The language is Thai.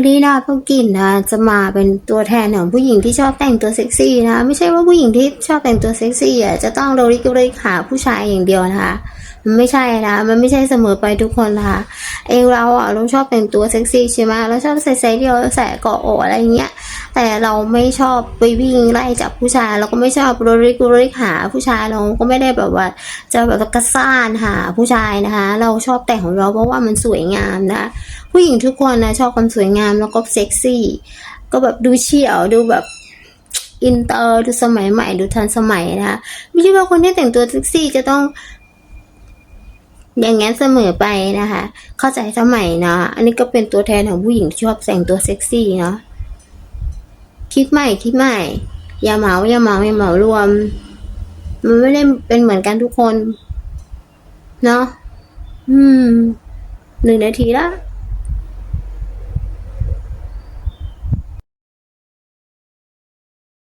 วันนี้นะพวกกินนะจะมาเป็นตัวแทนของผู้หญิงที่ชอบแต่งตัวเซ็กซี่นะ ไม่ใช่ว่าผู้หญิงที่ชอบแต่งตัวเซ็กซี่อะจะต้องโดริกโดริกหาผู้ชายอย่างเดียวนะคะมันไม่ใช่นะมันไม่ใช่เสมอไปทุกคนนะคะเองเราอะเราชอบแต่งตัวเซ็กซี่ใช่ไหมเราชอบใส่ไซส์เดียวใส่เกาะอกอะไรเงี้ยแต่เราไม่ชอบไปวิ่งไล่จับผู้ชายเราก็ไม่ชอบโดริกโดริกหาผู้ชายเราก็ไม่ได้แบบว่า จะแบบกระซ่านหาผู้ชายนะคะ เราชอบแต่งของเราเพราะว่ามันสวยงามนะ ผู้หญิงทุกคนนะชอบความสวยงามแล้วก็เซ็กซี่ ก็แบบดูเฉียวดูแบบอินเตอร์ดูสมัยใหม่ดูทันสมัยนะคะไม่ใช่ว่าคนที่แต่งตัวเซ็กซี่จะต้อง อย่างงั้นเสมอไปนะคะ เข้าใจสมัยเนาะอันนี้ก็เป็นตัวแทนของผู้หญิงที่ชอบแต่งตัวเซ็กซี่เนาะคิดใหม่คิดใหม่อย่าเหมาอย่าเหมาอย่าเหมารวม มันไม่ได้เป็นเหมือนกันทุกคน เนาะอืมหนึ่งนาทีละ